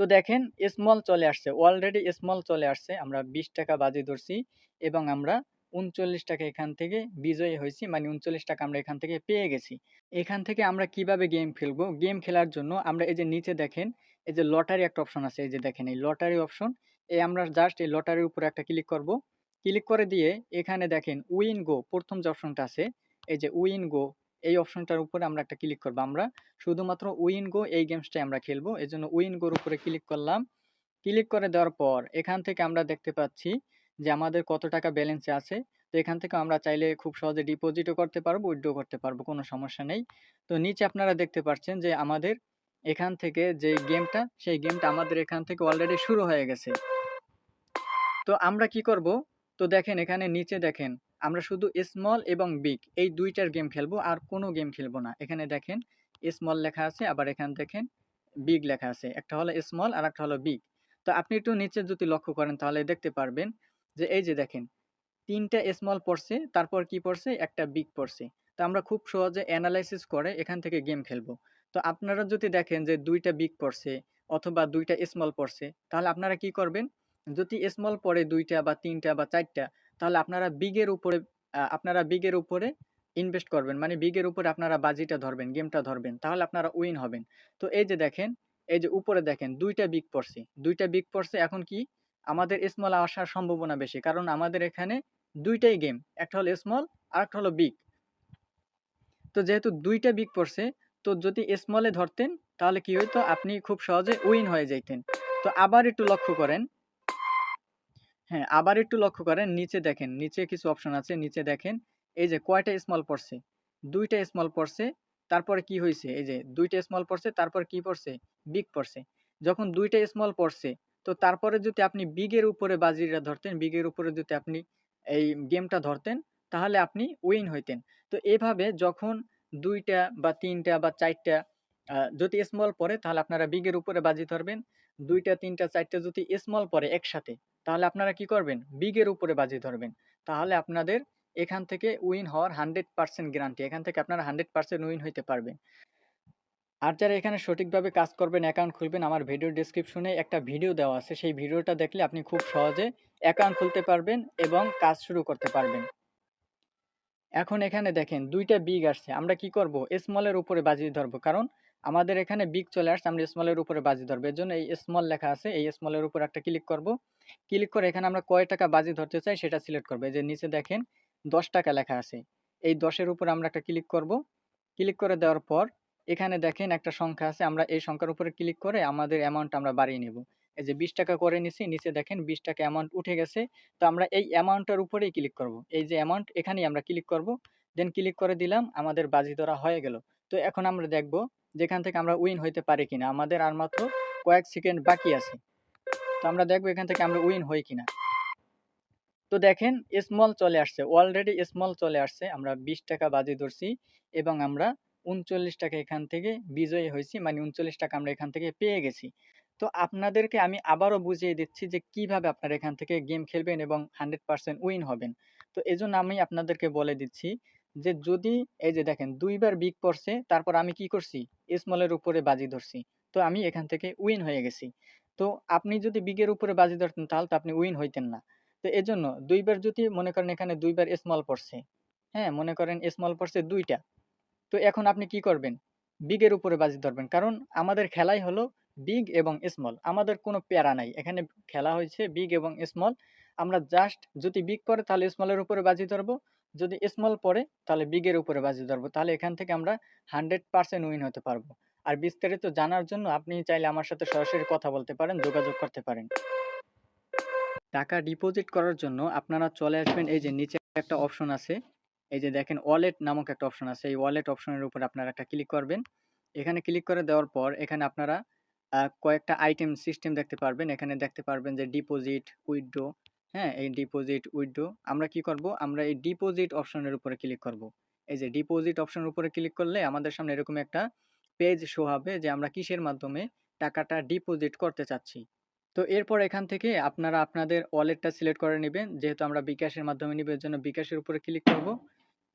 তো দেখেন স্মল চলে আসছে। অলরেডি স্মল চলে আসছে। আমরা বিশ টাকা বাজি ধরছি এবং আমরা উনচল্লিশ টাকা এখান থেকে বিজয়ী হয়েছি। মানে উনচল্লিশ টাকা আমরা এখান থেকে পেয়ে গেছি। এখান থেকে আমরা কীভাবে গেম খেলব? গেম খেলার জন্য আমরা এই যে নিচে দেখেন, এই যে লটারি একটা অপশন আছে। এই যে দেখেন, এই লটারি অপশন এই আমরা জাস্ট এই লটারির উপরে একটা ক্লিক করব। ক্লিক করে দিয়ে এখানে দেখেন উইন গো প্রথম যে অপশনটা আছে, এই যে উইন গো এই অপশনটার উপরে আমরা একটা ক্লিক করব। আমরা শুধুমাত্র উইন গো এই গেমসটাই আমরা খেলব। এই জন্য উইন গোর উপরে ক্লিক করলাম। ক্লিক করে দেওয়ার পর এখান থেকে আমরা দেখতে পাচ্ছি যে আমাদের কত টাকা ব্যালেন্সে আছে। তো এখান থেকে আমরা চাইলে খুব সহজে ডিপোজিটও করতে পারব, উইথড্র করতে পারব, কোনো সমস্যা নেই। তো নিচে আপনারা দেখতে পাচ্ছেন যে আমাদের এখান থেকে যে গেমটা, সেই গেমটা আমাদের এখান থেকে অলরেডি শুরু হয়ে গেছে। তো আমরা কি করব? তো দেখেন এখানে নিচে দেখেন আমরা শুধু স্মল এবং বিগ এই দুইটার গেম খেলব, আর কোনো গেম খেলব না। এখানে দেখেন স্মল লেখা আছে, আবার এখানে দেখেন বিগ লেখা আছে। একটা হলো স্মল আর একটা হলো বিগ তো আপনি একটু নিচে যদি লক্ষ্য করেন, তাহলে দেখতে পারবেন যে এই যে দেখেন, তিনটা স্মল পড়ছে, তারপর কি পড়ছে? একটা বিগ পড়ছে। তো আমরা খুব সহজে অ্যানালাইসিস করে এখান থেকে গেম খেলব। তো আপনারা যদি দেখেন যে দুইটা বিগ পড়ছে, অথবা দুইটা স্মল পড়ছে, তাহলে আপনারা কি করবেন? যদি স্মল পড়ে দুইটা বা তিনটা বা চারটা তাহলে আপনারা বিগের উপরে আপনারা বিগের উপরে ইনভেস্ট করবেন। মানে বিগের উপরে আপনারা বাজিটা ধরবেন গেমটা ধরবেন, তাহলে আপনারা উইন হবেন। তো এই যে দেখেন, এই যে উপরে দেখেন, দুইটা বিগ পড়ছে দুইটা বিগ পড়ছে এখন কি? আমাদের স্মল আসার সম্ভাবনা বেশি, কারণ আমাদের এখানে দুইটাই গেম একটা হলো স্মল আর একটা হলো বিগ তো যেহেতু দুইটা বিগ পড়ছে তো যদি স্মলে ধরতেন, তাহলে কি হইতো? আপনি খুব সহজে উইন হয়ে যাইতেন। তো আবার একটু লক্ষ্য করেন হ্যাঁ আবার একটু লক্ষ্য করেন, নিচে দেখেন, নিচে কিছু অপশন আছে, নিচে দেখেন, এই যে কয়টা স্মল পড়ছে? দুইটা স্মল পড়ছে, তারপরে কি হয়েছে এই যে দুইটা স্মল পড়ছে, তারপর কি পড়ছে? বিগ পড়ছে। যখন দুইটা স্মল পড়ছে, তো তারপরে যদি আপনি বিগের উপরে বাজিটা ধরতেন বিগের উপরে যদি আপনি এই গেমটা ধরতেন, তাহলে আপনি উইন হইতেন। তো এভাবে যখন দুইটা বা তিনটা বা চারটা যদি স্মল পড়ে, তাহলে আপনারা বিগের উপরে বাজি ধরবেন, দুইটা, তিনটা, চারটা যদি স্মল পড়ে একসাথে তাহলে আপনারা কি করবেন? বিগের উপরে বাজি ধরবেন। তাহলে আপনাদের এখান থেকে উইন হওয়ার হান্ড্রেড পার্সেন্ট গ্যারান্টি এখান থেকে আপনারা হান্ড্রেড পার্সেন্ট উইন হইতে পারবেন। আর যারা এখানে সঠিকভাবে কাজ করবেন অ্যাকাউন্ট খুলবেন, আমার ভিডিও ডিসক্রিপশনে একটা ভিডিও দেওয়া আছে। সেই ভিডিওটা দেখলে আপনি খুব সহজে অ্যাকাউন্ট খুলতে পারবেন এবং কাজ শুরু করতে পারবেন। এখন এখানে দেখেন, দুইটা বিগ আসছে। আমরা কি করব? স্মলের উপরে বাজি ধরবো। কারণ আমাদের এখানে বিগ চলে আসছে, আমরা স্মলের উপরে বাজি ধরবো। এর জন্য এই স্মল লেখা আছে, এই স্মলের উপর একটা ক্লিক করব। ক্লিক করে এখানে আমরা কয় টাকা বাজি ধরতে চাই সেটা সিলেক্ট করব। যে নিচে দেখেন, দশ টাকা লেখা আছে। এই দশের উপর আমরা একটা ক্লিক করব। ক্লিক করে দেওয়ার পর এখানে দেখেন একটা সংখ্যা আছে, আমরা এই সংখ্যার উপরে ক্লিক করে আমাদের অ্যামাউন্ট আমরা বাড়িয়ে নেব। এই যে বিশ টাকা করে নিছি, নিচে দেখেন বিশ টাকা অ্যামাউন্ট উঠে গেছে। তো আমরা এই অ্যামাউন্টটার উপরেই ক্লিক করব। এই যে অ্যামাউন্ট এখানেই আমরা ক্লিক করব। দেন ক্লিক করে দিলাম, আমাদের বাজি ধরা হয়ে গেল। তো এখন আমরা দেখব যেখান থেকে আমরা উইন হইতে পারি কিনা। আমাদের আর মাত্র কয়েক সেকেন্ড বাকি আছে। তো আমরা দেখব এখান থেকে আমরা উইন হই কিনা। তো দেখেন স্মল চলে আসছে। অলরেডি স্মল চলে আসছে। আমরা বিশ টাকা বাজি ধরছি এবং আমরা উনচল্লিশ টাকা এখান থেকে বিজয়ী হয়েছি। মানে উনচল্লিশ টাকা আমরা এখান থেকে পেয়ে গেছি। তো আপনাদেরকে আমি আবারও বুঝিয়ে দিচ্ছি যে কীভাবে আপনারা এখান থেকে গেম খেলবেন এবং হান্ড্রেড পার্সেন্ট উইন হবেন। তো এই জন্য আমি আপনাদেরকে বলে দিচ্ছি যে যদি এই যে দেখেন দুইবার বিগ পড়ছে, তারপর আমি কি করছি? স্মলের উপরে বাজি ধরছি। তো আমি এখান থেকে উইন হয়ে গেছি। তো আপনি যদি বিগের উপরে বাজি ধরতেন, তাহলে তো আপনি উইন হইতেন না। তো এজন্য দুইবার যদি মনে করেন এখানে দুইবার স্মল পড়ছে হ্যাঁ? মনে করেন স্মল পড়ছে দুইটা। তো এখন আপনি কি করবেন? বিগের উপরে বাজি ধরবেন। কারণ আমাদের খেলাই হলো বিগ এবং স্মল আমাদের কোনো প্যারা নাই। এখানে খেলা হয়েছে বিগ এবং স্মল আমরা জাস্ট যদি বিগ পড়ে তাহলে স্মলের উপরে বাজি ধরবো। যদি স্মল পড়ে তাহলে বিগের উপরে বাজি ধরবো। তাহলে এখান থেকে আমরা হান্ড্রেড পার্সেন্ট উইন হতে পারব। আর বিস্তারিত জানার জন্য আপনি চাইলে আমার সাথে সরাসরি কথা বলতে পারেন, যোগাযোগ করতে পারেন। টাকা ডিপোজিট করার জন্য আপনারা চলে আসবেন, এই যে নিচে একটা অপশন আছে। এই যে দেখেন ওয়ালেট নামক একটা অপশন আছে। এই ওয়ালেট অপশনের উপর আপনারা একটা ক্লিক করবেন। এখানে ক্লিক করে দেওয়ার পর এখানে আপনারা কয়েকটা আইটেম সিস্টেম দেখতে পারবেন। এখানে দেখতে পারবেন যে ডিপোজিট উইথড্রো হ্যাঁ এই ডিপোজিট উইথড্রো আমরা কি করব? আমরা এই ডিপোজিট অপশনের উপরে ক্লিক করব। এই যে ডিপোজিট অপশনের উপরে ক্লিক করলে আমাদের সামনে এরকম একটা পেজ শো হবে যে আমরা কিসের মাধ্যমে টাকাটা ডিপোজিট করতে চাচ্ছি। তো এরপর এখান থেকে আপনারা আপনাদের ওয়ালেটটা সিলেক্ট করে নেবেন। যেহেতু আমরা বিকাশের মাধ্যমে নিব এর জন্য বিকাশের উপরে ক্লিক করব।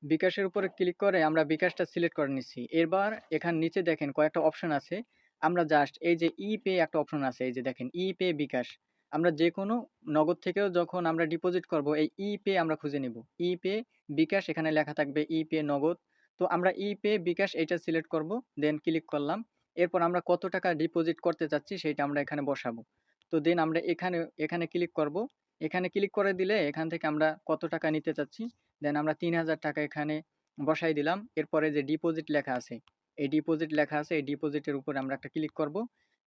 বিকাশের উপরে ক্লিক করে আমরা বিকাশটা সিলেক্ট করে নিচ্ছি। এবার এখান নিচে দেখেন কয়েকটা অপশন আছে। আমরা জাস্ট এই যে ই-পে একটা অপশন আছে। এই যে দেখেন ই-পে বিকাশ। আমরা যে যেকোনো নগদ থেকেও যখন আমরা ডিপোজিট করব এই ই-পে আমরা খুঁজে নিব। ই-পে বিকাশ এখানে লেখা থাকবে ই-পে নগদ। তো আমরা ই-পে বিকাশ এটা সিলেক্ট করব। দেন ক্লিক করলাম। এরপর আমরা কত টাকা ডিপোজিট করতে চাচ্ছি সেটা আমরা এখানে বসাবো। তো দেন আমরা এখানে এখানে ক্লিক করব। এখানে ক্লিক করে দিলে এখান থেকে আমরা কত টাকা নিতে চাচ্ছি দেন আমরা ৩০০০ টাকা এখানে বসাই দিলাম। এরপরে যে ডিপোজিট লেখা আছে, এই ডিপোজিট লেখা আছে এই ডিপোজিটের উপরে আমরা একটা ক্লিক করব।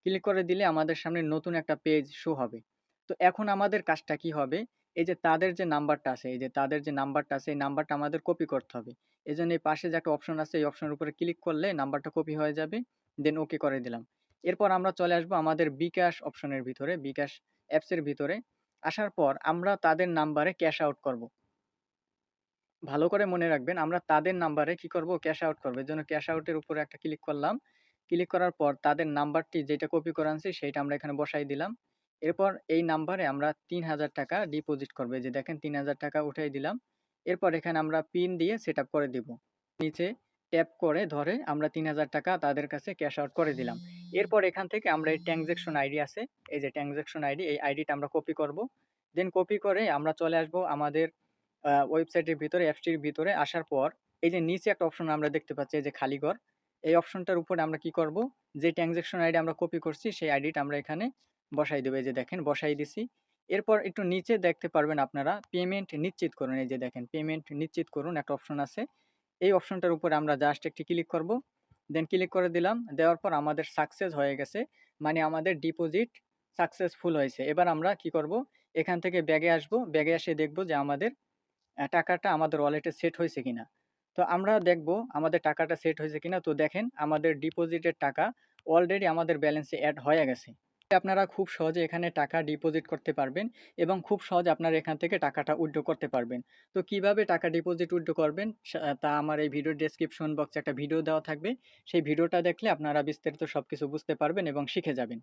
ক্লিক করে দিলে আমাদের সামনে নতুন একটা পেজ শো হবে। তো এখন আমাদের কাজটা কি হবে? এই যে তাদের যে নাম্বারটা আছে, এই যে তাদের যে নাম্বারটা আছে এই নাম্বারটা আমাদের কপি করতে হবে। এজন্য এই পাশে যে একটা অপশন আছে এই অপশনের উপরে ক্লিক করলে নাম্বারটা কপি হয়ে যাবে। দেন ওকে করে দিলাম। এরপর আমরা চলে আসব আমাদের বিকাশ অপশনের ভিতরে, বিকাশ অ্যাপসের ভিতরে। আসার পর আমরা তাদের নাম্বারে ক্যাশ আউট করব। ভালো করে মনে রাখবেন আমরা তাদের নাম্বারে কি করব? ক্যাশ আউট করব। জন্য ক্যাশ আউটের উপরে একটা ক্লিক করলাম। ক্লিক করার পর তাদের নাম্বারটি যেটা কপি করে আনছি সেইটা আমরা এখানে বসাই দিলাম। এরপর এই নাম্বারে আমরা ৩০০০ টাকা ডিপোজিট করব। যে দেখেন ৩০০০ টাকা উঠাই দিলাম। এরপর এখানে আমরা পিন দিয়ে সেটআপ করে দিব। নিচে ট্যাপ করে ধরে আমরা ৩০০০ টাকা তাদের কাছে ক্যাশ আউট করে দিলাম। এরপর এখান থেকে আমরা এই ট্রান্সেকশন আইডি আছে, এই যে ট্রান্সেকশন আইডি এই আইডিটা আমরা কপি করব। দেন কপি করে আমরা চলে আসব আমাদের ওয়েবসাইটের ভিতরে অ্যাপসটির ভিতরে আসার পর এই যে নিচে একটা অপশন আমরা দেখতে পাচ্ছি এই যে খালি ঘর। এই অপশনটার উপরে আমরা কি করব? যে ট্রান্সেকশন আইডি আমরা কপি করছি, সেই আইডিটা আমরা এখানে বসাই দেব। এই যে দেখেন, বসাই দিছি। এরপর একটু নিচে দেখতে পারবেন আপনারা পেমেন্ট নিশ্চিত করুন। এই যে দেখেন পেমেন্ট নিশ্চিত করুন, একটা অপশন আছে। এই অপশনটার উপরে আমরা জাস্ট একটি ক্লিক করব। দেন ক্লিক করে দিলাম। দেওয়ার পর আমাদের সাকসেস হয়ে গেছে। মানে আমাদের ডিপোজিট সাকসেসফুল হয়েছে। এবার আমরা কি করব? এখান থেকে ব্যাগে আসব। ব্যাগে এসে দেখব যে আমাদের টাকাটা আমাদের ওয়ালেটে সেট হয়েছে কিনা। তো আমরা দেখব আমাদের টাকাটা সেট হয়েছে কিনা। তো দেখেন আমাদের ডিপোজিটের টাকা অলরেডি আমাদের ব্যালেন্সে অ্যাড হয়ে গেছে। আপনারা খুব সহজে এখানে টাকা ডিপোজিট করতে পারবেন এবং খুব সহজে আপনারা এখান থেকে টাকাটা উইথড্র করতে পারবেন। তো কীভাবে টাকা ডিপোজিট উইথড্র করবেন তা আমার এই ভিডিওর ডেসক্রিপশন বক্সে একটা ভিডিও দেওয়া থাকবে। সেই ভিডিওটা দেখলে আপনারা বিস্তারিত সবকিছু বুঝতে পারবেন এবং শিখে যাবেন।